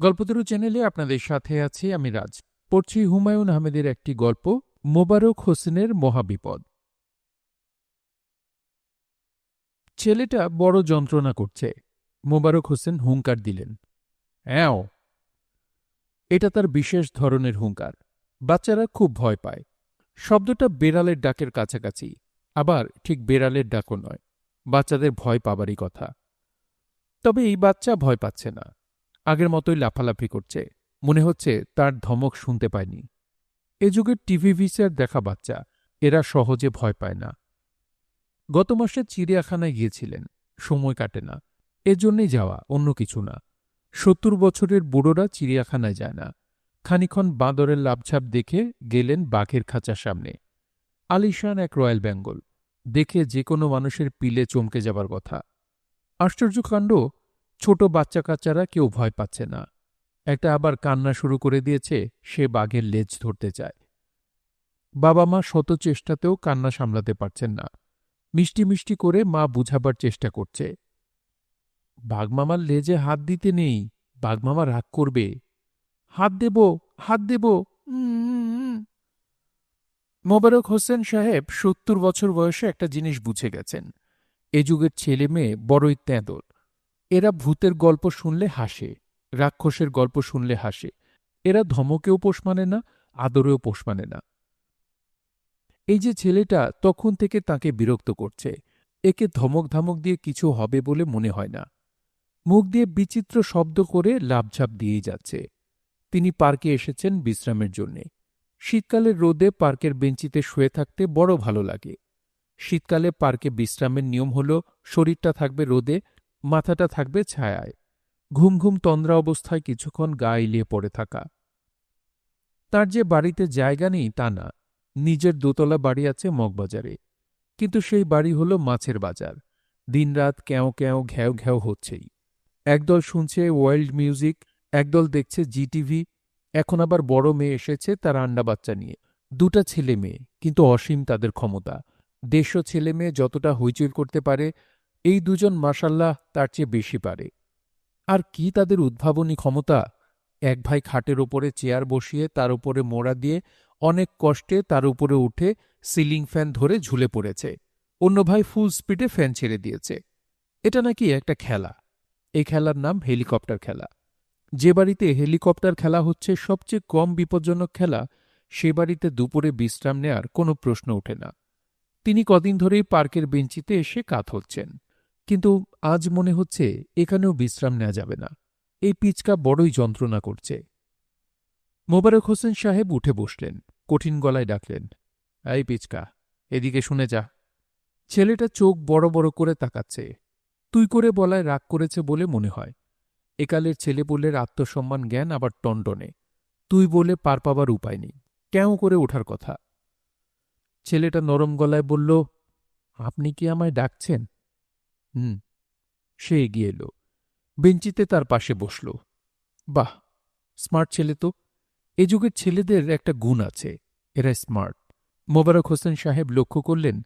গল্পতরু চ্যানেলে আপনাদের সাথে আছি আমি রাজ। পড়ছি হুমায়ুন আহমেদের একটি গল্প, মোবারক হোসেনের মহাবিপদ। ছেলেটা বড় যন্ত্রণা করছে। মোবারক হোসেন হুঙ্কার দিলেন, অ্যাও, এটা তার বিশেষ ধরনের হুঙ্কার। বাচ্চারা খুব ভয় পায়। শব্দটা বেড়ালের ডাকের কাছাকাছি, আবার ঠিক বেড়ালের ডাকও নয়। বাচ্চাদের ভয় পাবারই কথা। তবে এই বাচ্চা ভয় পাচ্ছে না। আগের মতোই লাফালাফি করছে। মনে হচ্ছে তার ধমক শুনতে পায়নি। এ যুগের টিভি ভিসিআর দেখা বাচ্চা, এরা সহজে ভয় পায় না। গত মাসে চিড়িয়াখানায় গিয়েছিলেন, সময় কাটে না। এজন্যই যাওয়া, অন্য কিছু না। সত্তর বছরের বুড়োরা চিড়িয়াখানায় যায় না। খানিক্ষণ বাঁদরের লাভঝাপ দেখে গেলেন বাঘের খাঁচার সামনে। আলিশান এক রয়্যাল বেঙ্গল, দেখে যে কোনো মানুষের পিলে চমকে যাবার কথা। আশ্চর্য কাণ্ড ছোট বাচ্চা কাচ্চারা কেউ ভয় পাচ্ছে না। একটা আবার কান্না শুরু করে দিয়েছে, সে বাঘের লেজ ধরতে চায়। বাবা মা শত চেষ্টাতেও কান্না সামলাতে পারছেন না। মিষ্টি মিষ্টি করে মা বুঝাবার চেষ্টা করছে। বাঘমামার লেজে হাত দিতে নেই বাঘমামা রাগ করবে। হাত দেব হাত দেব। মোবারক হোসেন সাহেব সত্তর বছর বয়সে একটা জিনিস বুঝে গেছেন। এ যুগের ছেলে মেয়ে বড়ই তেঁদল। এরা ভূতের গল্প শুনলে হাসে, রাক্ষসের গল্প শুনলে হাসে। এরা ধমকেও পোষ মানে না, আদরেও পোষ মানে না। এই যে ছেলেটা তখন থেকে তাকে বিরক্ত করছে। একে ধমক ধামক দিয়ে কিছু হবে বলে মনে হয় না। মুখ দিয়ে বিচিত্র শব্দ করে লাভঝাপ দিয়েই যাচ্ছে। তিনি পার্কে এসেছেন বিশ্রামের জন্যে। শীতকালের রোদে পার্কের বেঞ্চিতে শুয়ে থাকতে বড় ভালো লাগে। শীতকালে পার্কে বিশ্রামের নিয়ম হল, শরীরটা থাকবে রোদে মাথাটা থাকবে ছায়ায়। ঘুম ঘুম তন্দ্রা অবস্থায় কিছুক্ষণ গা এলিয়ে পড়ে থাকা। তার যে বাড়িতে জায়গা নেই তা না, নিজের দোতলা বাড়ি আছে মগবাজারে। কিন্তু সেই বাড়ি হল মাছের বাজার। দিনরাত ক্যাও ক্যাও ঘ্যাও ঘ্যাও হচ্ছেই। একদল শুনছে ওয়াইল্ড মিউজিক, একদল দেখছে জিটিভি। এখন আবার বড় মেয়ে এসেছে তার আন্ডা বাচ্চা নিয়ে। দুটা ছেলে মেয়ে, কিন্তু অসীম তাদের ক্ষমতা। দেড়শো ছেলে মেয়ে যতটা হইচই করতে পারে এই দুজন মাসাল্লাহ তার চেয়ে বেশি পারে। আর কি তাদের উদ্ভাবনী ক্ষমতা? এক ভাই খাটের ওপরে চেয়ার বসিয়ে তার উপরে মোড়া দিয়ে অনেক কষ্টে তার উপরে উঠে সিলিং ফ্যান ধরে ঝুলে পড়েছে। অন্য ভাই ফুল স্পিডে ফ্যান ছেড়ে দিয়েছে। এটা নাকি একটা খেলা। এই খেলার নাম হেলিকপ্টার খেলা। যে বাড়িতে হেলিকপ্টার খেলা হচ্ছে সবচেয়ে কম বিপজ্জনক খেলা, সে বাড়িতে দুপুরে বিশ্রাম নেয়ার কোনো প্রশ্ন ওঠে না। তিনি কদিন ধরেই পার্কের বেঞ্চিতে এসে কাত হচ্ছেন। কিন্তু আজ মনে হচ্ছে এখানেও বিশ্রাম নেওয়া যাবে না। এই পিচকা বড়ই যন্ত্রণা করছে। মোবারক হোসেন সাহেব উঠে বসলেন, কঠিন গলায় ডাকলেন, এই পিচকা, এদিকে শুনে যা। ছেলেটা চোখ বড় বড় করে তাকাচ্ছে। তুই করে বলায় রাগ করেছে বলে মনে হয়। একালের ছেলে ছেলেপুলের আত্মসম্মান জ্ঞান আবার টনটনে। তুই বলে পার পাবার উপায় নেই। কেউ করে ওঠার কথা। ছেলেটা নরম গলায় বলল, আপনি কি আমায় ডাকছেন? হুম, সে এগিয়ে এলো। বেঞ্চিতে তার পাশে বসল। বাহ, স্মার্ট ছেলে তো। এ যুগের ছেলেদের একটা গুণ আছে এরা স্মার্ট। মোবারক হোসেন সাহেব লক্ষ্য করলেন,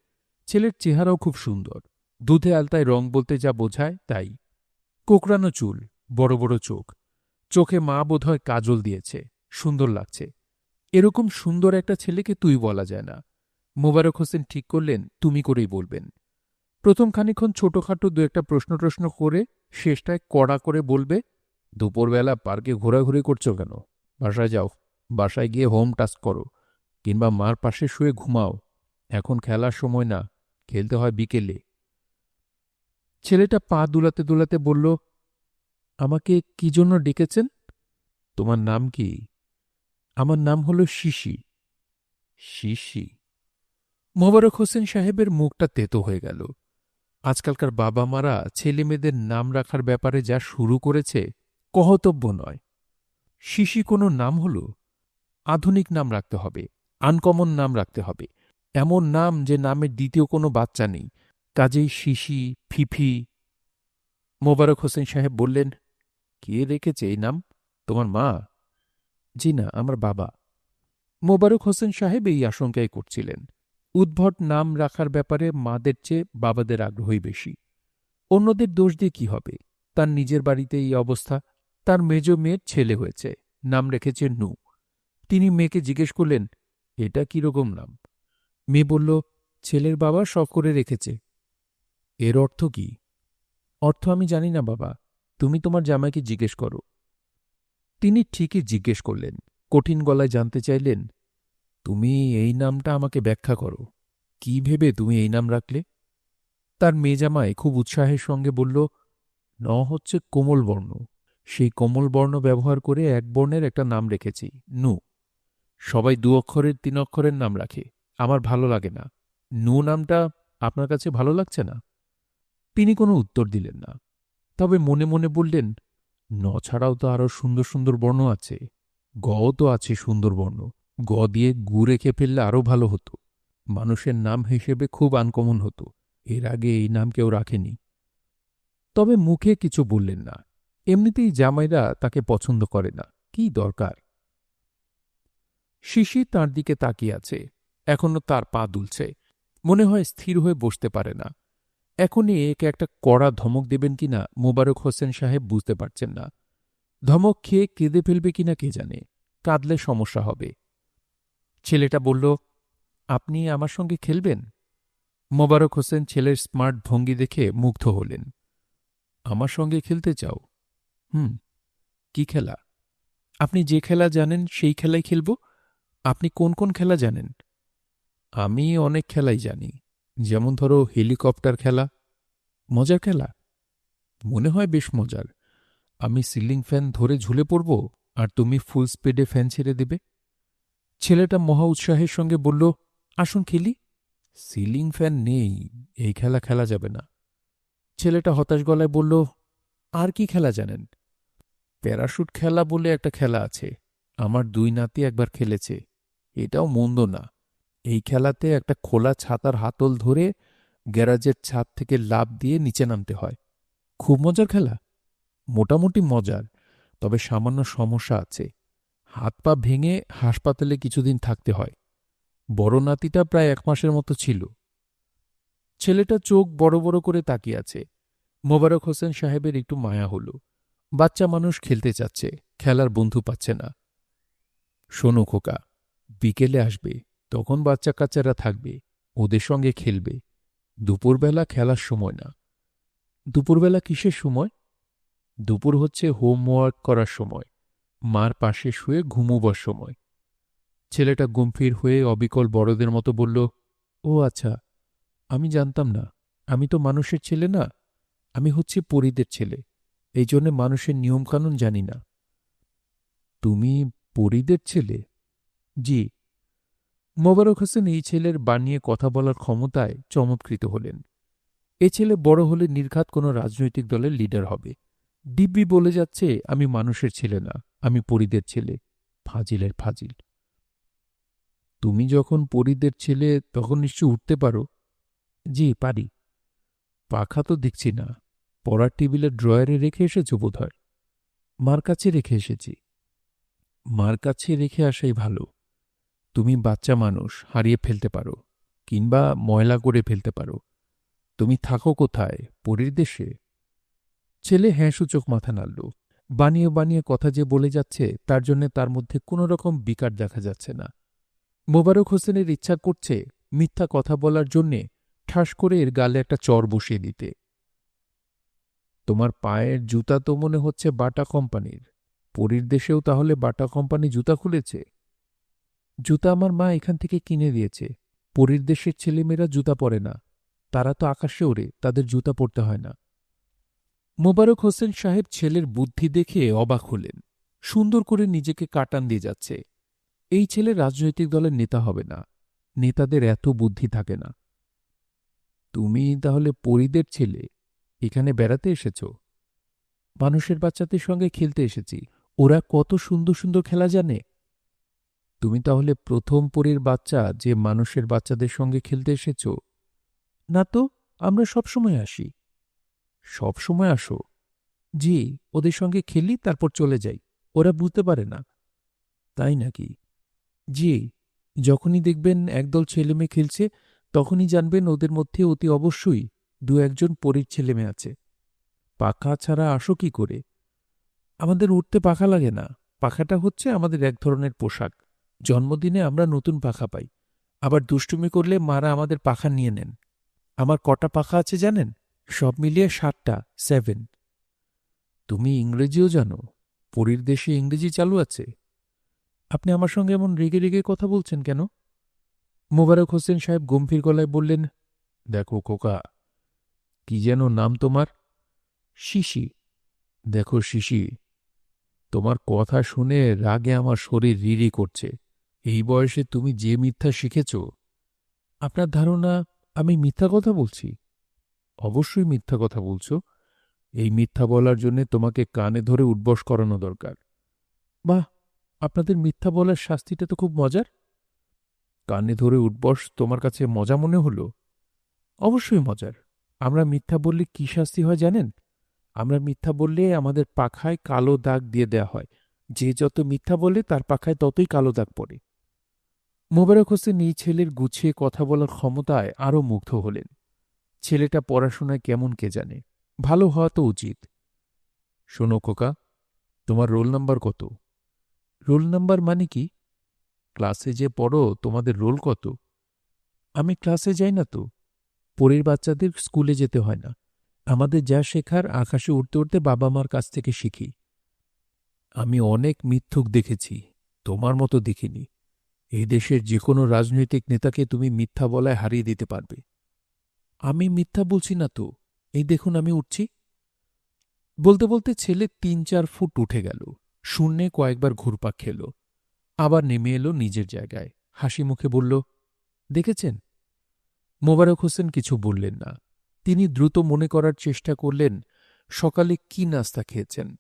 ছেলের চেহারাও খুব সুন্দর। দুধে আলতায় রং বলতে যা বোঝায় তাই। কোকড়ানো চুল, বড় বড় চোখ। চোখে মা বোধহয় কাজল দিয়েছে, সুন্দর লাগছে। এরকম সুন্দর একটা ছেলেকে তুই বলা যায় না। মোবারক হোসেন ঠিক করলেন, তুমি করেই বলবেন। প্রথম খানিক্ষণ ছোটখাটো দু একটা প্রশ্ন টশ্ন করে শেষটায় কড়া করে বলবে, দুপুরবেলা পার্কে ঘোরাঘুরি করছ কেন? বাসায় যাও। বাসায় গিয়ে হোম টাস্ক করো। কিংবা মার পাশে শুয়ে ঘুমাও। এখন খেলার সময় না, খেলতে হয় বিকেলে। ছেলেটা পা দুলাতে দুলাতে বলল, আমাকে কি জন্য ডেকেছেন? তোমার নাম কি? আমার নাম হল শিশি। শিশি? মোবারক হোসেন সাহেবের মুখটা তেতো হয়ে গেল। আজকালকার বাবা মারা ছেলে মেয়েদের নাম রাখার ব্যাপারে যা শুরু করেছে, কহতব্য নয়। শিশি কোনো নাম হল, আধুনিক নাম রাখতে হবে, আনকমন নাম রাখতে হবে। এমন নাম যে নামের দ্বিতীয় কোনো বাচ্চা নেই। কাজেই শিশি, ফিফি। মোবারক হোসেন সাহেব বললেন, কে রেখেছে এই নাম? তোমার মা? জি না, আমার বাবা। মোবারক হোসেন সাহেব এই আশঙ্কাই করছিলেন। উদ্ভট নাম রাখার ব্যাপারে মাদের চেয়ে বাবাদের আগ্রহই বেশি। অন্যদের দোষ দিয়ে কি হবে? তার নিজের বাড়িতে এই অবস্থা। তার মেজ মেয়ের ছেলে হয়েছে। নাম রেখেছে নু। তিনি মেয়েকে জিজ্ঞেস করলেন, এটা কীরকম নাম? মেয়ে বলল, ছেলের বাবা শখ করে রেখেছে। এর অর্থ কি? অর্থ আমি জানি না, বাবা। তুমি তোমার জামাইকে জিজ্ঞেস করো। তিনি ঠিকই জিজ্ঞেস করলেন। কঠিন গলায় জানতে চাইলেন তুমি এই নামটা আমাকে ব্যাখ্যা করো। কি ভেবে তুমি এই নাম রাখলে? তার মেজামাই খুব উৎসাহের সঙ্গে বলল, ন হচ্ছে কোমল বর্ণ। সেই কোমল বর্ণ ব্যবহার করে এক বর্ণের একটা নাম রেখেছি, নু। সবাই দু অক্ষরের, তিন অক্ষরের নাম রাখে। আমার ভালো লাগে না। নু নামটা আপনার কাছে ভালো লাগছে না? তিনি কোনো উত্তর দিলেন না। তবে মনে মনে বললেন, ন ছাড়াও তো আরও সুন্দর সুন্দর বর্ণ আছে। গও তো আছে সুন্দর বর্ণ। গ দিয়ে গু রেখে ফেললে আরও ভালো হতো। মানুষের নাম হিসেবে খুব আনকমন হতো। এর আগে এই নাম কেউ রাখেনি। তবে মুখে কিছু বললেন না। এমনিতেই জামাইরা তাকে পছন্দ করে না। কি দরকার? শিশি তার দিকে তাকিয়ে আছে। এখনও তার পা দুলছে। মনে হয় স্থির হয়ে বসতে পারে না। এখনই একে একটা কড়া ধমক দেবেন কিনা মোবারক হোসেন সাহেব বুঝতে পারছেন না। ধমক খেয়ে কেঁদে ফেলবে কিনা কে জানে? কাঁদলে সমস্যা হবে। ছেলেটা বলল, আপনি আমার সঙ্গে খেলবেন? মোবারক হোসেন ছেলের স্মার্ট ভঙ্গি দেখে মুগ্ধ হলেন। আমার সঙ্গে খেলতে চাও? হুম। কি খেলা? আপনি যে খেলা জানেন সেই খেলাই খেলব। আপনি কোন কোন খেলা জানেন? আমি অনেক খেলাই জানি। যেমন ধরো হেলিকপ্টার খেলা। মজার খেলা? মনে হয় বেশ মজার। আমি সিলিং ফ্যান ধরে ঝুলে পড়ব আর তুমি ফুল স্পিডে ফ্যান ছেড়ে দেবে। ছেলেটা মহা উৎসাহের সঙ্গে বলল, আসুন খেলি। সিলিং ফ্যান নেই, এই খেলা খেলা যাবে না। ছেলেটা হতাশ গলায় বলল, আর কি খেলা জানেন? প্যারাশুট খেলা বলে একটা খেলা আছে, আমার দুই নাতি একবার খেলেছে, এটাও মন্দ না। এই খেলাতে একটা খোলা ছাতার হাতল ধরে গ্যারাজের ছাদ থেকে লাভ দিয়ে নিচে নামতে হয়। খুব মজার খেলা। মোটামুটি মজার, তবে সামান্য সমস্যা আছে। হাত পা ভেঙে হাসপাতালে কিছুদিন থাকতে হয়। বড় নাতিটা প্রায় এক মাসের মতো ছিল। ছেলেটা চোখ বড় বড় করে তাকিয়ে আছে। মোবারক হোসেন সাহেবের একটু মায়া হল। বাচ্চা মানুষ খেলতে চাচ্ছে, খেলার বন্ধু পাচ্ছে না। শোনো খোকা, বিকেলে আসবে, তখন বাচ্চা কাচ্চারা থাকবে, ওদের সঙ্গে খেলবে। দুপুরবেলা খেলার সময় না। দুপুরবেলা কিসের সময়? দুপুর হচ্ছে হোমওয়ার্ক করার সময়। মার পাশে শুয়ে ঘুমুবার সময়। ছেলেটা গম্ভীর হয়ে অবিকল বড়দের মতো বলল, ও আচ্ছা আমি জানতাম না, আমি তো মানুষের ছেলে না, আমি হচ্ছি পরীদের ছেলে, এই জন্যে মানুষের নিয়মকানুন জানি না। তুমি পরীদের ছেলে? জি। মোবারক হোসেন এই ছেলের বানিয়ে কথা বলার ক্ষমতায় চমৎকৃত হলেন। এ ছেলে বড় হলে নির্ঘাত কোনো রাজনৈতিক দলের লিডার হবে। দিব্যি বলে যাচ্ছে, আমি মানুষের ছেলে না, আমি পরিদের ছেলে, ফাজিলের ফাজিল। তুমি যখন পরিদের ছেলে, তখন নিশ্চয় উঠতে পারো। জি, পারি। পাখা তো দেখছি না। পড়ার টেবিলের ড্রয়ারে রেখে এসেছ বোধ হয় মার কাছে রেখে এসেছি। মার কাছে রেখে আসাই ভালো। তুমি বাচ্চা মানুষ, হারিয়ে ফেলতে পারো, কিংবা ময়লা করে ফেলতে পারো। তুমি থাকো কোথায়? পরীর দেশে? ছেলে হ্যাঁ সূচক মাথা নাড়ল। বানিয়ে বানিয়ে কথা যে বলে যাচ্ছে, তার জন্যে তার মধ্যে কোনো রকম বিকার দেখা যাচ্ছে না। মোবারক হোসেনের ইচ্ছা করছে মিথ্যা কথা বলার জন্যে ঠাস করে এর গালে একটা চর বসিয়ে দিতে। তোমার পায়ের জুতা তো মনে হচ্ছে বাটা কোম্পানির। পরীর দেশেও তাহলে বাটা কোম্পানি জুতা খুলেছে। জুতা আমার মা এখান থেকে কিনে দিয়েছে। পরীর দেশের ছেলেমেয়েরা জুতা পরে না। তারা তো আকাশে ওড়ে, তাদের জুতা পরতে হয় না। মোবারক হোসেন সাহেব ছেলের বুদ্ধি দেখে অবাক হলেন। সুন্দর করে নিজেকে কাটান দিয়ে যাচ্ছে। এই ছেলে রাজনৈতিক দলের নেতা হবে না। নেতাদের এত বুদ্ধি থাকে না। তুমি তাহলে পরীদের ছেলে। এখানে বেড়াতে এসেছ। মানুষের বাচ্চাদের সঙ্গে খেলতে এসেছি। ওরা কত সুন্দর সুন্দর খেলা জানে। তুমি তাহলে প্রথম পরীর বাচ্চা যে মানুষের বাচ্চাদের সঙ্গে খেলতে এসেছ? না তো, আমরা সবসময় আসি। সব সময় আসো। জি, ওদের সঙ্গে খেলি, তারপর চলে যাই। ওরা বুঝতে পারে না। তাই নাকি? জি, যখনই দেখবেন একদল ছেলেমেয়ে খেলছে, তখনই জানবেন ওদের মধ্যে অতি অবশ্যই দু একজন পরীর ছেলেমেয়ে আছে। পাখা ছাড়া আসো কি করে? আমাদের উঠতে পাখা লাগে না। পাখাটা হচ্ছে আমাদের এক ধরনের পোশাক। জন্মদিনে আমরা নতুন পাখা পাই। আবার দুষ্টুমি করলে মারা আমাদের পাখা নিয়ে নেন। আমার কটা পাখা আছে জানেন? সব মিলিয়ে সাতটা সেভেন তুমি ইংরেজিও জানো, পরীর দেশে ইংরেজি চালু আছে। আপনি আমার সঙ্গে এমন রেগে রেগে কথা বলছেন কেন? মোবারক হোসেন সাহেব গম্ভীর গলায় বললেন, দেখো খোকা, কি যেন নাম তোমার? শিশি। দেখো শিশি, তোমার কথা শুনে রাগে আমার শরীর রিরি করছে। এই বয়সে তুমি যে মিথ্যা শিখেছ, আপনার ধারণা আমি মিথ্যা কথা বলছি? অবশ্যই মিথ্যা কথা বলছো। এই মিথ্যা বলার জন্য তোমাকে কানে ধরে উঠবস করানো দরকার। বাহ, আপনাদের মিথ্যা বলার শাস্তিটা তো খুব মজার। কানে ধরে উঠবস তোমার কাছে মজা মনে হলো? অবশ্যই মজার। আমরা মিথ্যা বললে কি শাস্তি হয় জানেন? আমরা মিথ্যা বললে আমাদের পাখায় কালো দাগ দিয়ে দেয়া হয়। যে যত মিথ্যা বলে তার পাখায় ততই কালো দাগ পড়ে। মোবারক হোসেন এই ছেলের গুছিয়ে কথা বলার ক্ষমতায় আরও মুগ্ধ হলেন। ছেলেটা পড়াশোনায় কেমন কে জানে? ভালো হওয়া তো উচিত। শোনো খোকা, তোমার রোল নাম্বার কত? রোল নাম্বার মানে কি? ক্লাসে যে পড়ো, তোমাদের রোল কত? আমি ক্লাসে যাই না তো। পরের বাচ্চাদের স্কুলে যেতে হয় না। আমাদের যা শেখার আকাশে উঠতে উঠতে বাবা মার কাছ থেকে শিখি। আমি অনেক মিথ্যুক দেখেছি, তোমার মতো দেখিনি। এই দেশের যে কোনো রাজনৈতিক নেতাকে তুমি মিথ্যা বলায় হারিয়ে দিতে পারবে। আমি মিথ্যা বলছি না তো। এই দেখুন আমি উঠছি। বলতে বলতে ছেলে তিন চার ফুট উঠে গেল। শূন্যে কয়েকবার ঘুরপাক খেল। আবার নেমে এলো নিজের জায়গায়। হাসি মুখে বলল, দেখেছেন? মোবারক হোসেন কিছু বললেন না। তিনি দ্রুত মনে করার চেষ্টা করলেন, সকালে কি নাস্তা খেয়েছেন?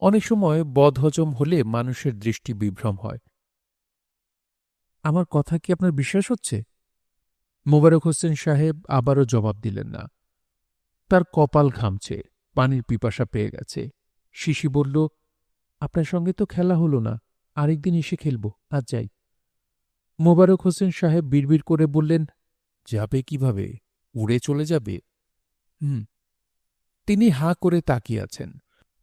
অনেক সময় বদহজম হলে মানুষের দৃষ্টি বিভ্রম হয়। আমার কথা কি আপনার বিশ্বাস হচ্ছে? মোবারক হোসেন সাহেব আবারও জবাব দিলেন না। তার কপাল ঘামছে, পানির পিপাসা পেয়ে গেছে। শিশি বলল, আপনার সঙ্গে তো খেলা হলো না, আরেকদিন এসে খেলব, আজ যাই। মোবারক হোসেন সাহেব বিড়বিড় করে বললেন, যাবে কীভাবে? উড়ে চলে যাবে? হুম। তিনি হাঁ করে তাকিয়ে আছেন।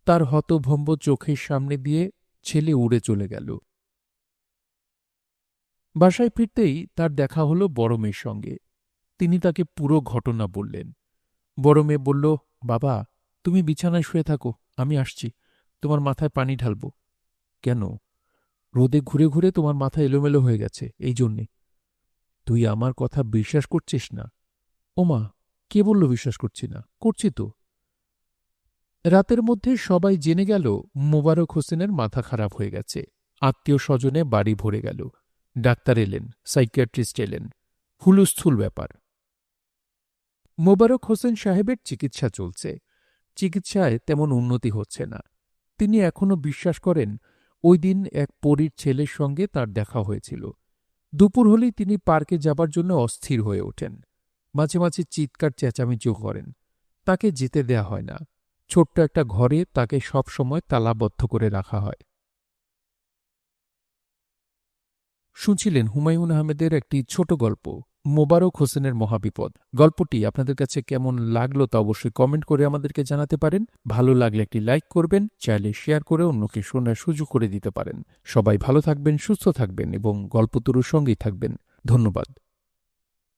তার হতভম্ব চোখের সামনে দিয়ে ছেলে উড়ে চলে গেল। বাসায় ফিরতেই তার দেখা হলো বড় মেয়ের সঙ্গে। তিনি তাকে পুরো ঘটনা বললেন। বড় মেয়ে বলল, বাবা, তুমি বিছানায় শুয়ে থাকো, আমি আসছি। তোমার মাথায় পানি ঢালব। কেন? রোদে ঘুরে ঘুরে তোমার মাথা এলোমেলো হয়ে গেছে, এই জন্যে। তুই আমার কথা বিশ্বাস করছিস না? ওমা, কে বলল বিশ্বাস করছি না? করছি তো। রাতের মধ্যে সবাই জেনে গেল, মোবারক হোসেনের মাথা খারাপ হয়ে গেছে। আত্মীয় স্বজনে বাড়ি ভরে গেল। ডাক্তার এলেন, সাইকিয়াট্রিস্ট এলেন। হুলুস্থুল ব্যাপার। মোবারক হোসেন সাহেবের চিকিৎসা চলছে। চিকিৎসায় তেমন উন্নতি হচ্ছে না। তিনি এখনও বিশ্বাস করেন, ওই দিন এক পরীর ছেলের সঙ্গে তার দেখা হয়েছিল। দুপুর হলেই তিনি পার্কে যাবার জন্য অস্থির হয়ে ওঠেন। মাঝে মাঝে চিৎকার চেঁচামেচিও করেন। তাকে যেতে দেয়া হয় না। ছোট্ট একটা ঘরে তাকে সব সময় তালাবদ্ধ করে রাখা হয়। শুনছিলেন হুমায়ুন আহমেদের একটি ছোট গল্প, মোবারক হোসেনের মহাবিপদ। গল্পটি আপনাদের কাছে কেমন লাগল তা অবশ্যই কমেন্ট করে আমাদেরকে জানাতে পারেন। ভালো লাগলে একটি লাইক করবেন, চাইলে শেয়ার করে অন্যকে শোনার সুযোগ করে দিতে পারেন। সবাই ভালো থাকবেন, সুস্থ থাকবেন এবং গল্পতরুর সঙ্গেই থাকবেন। ধন্যবাদ।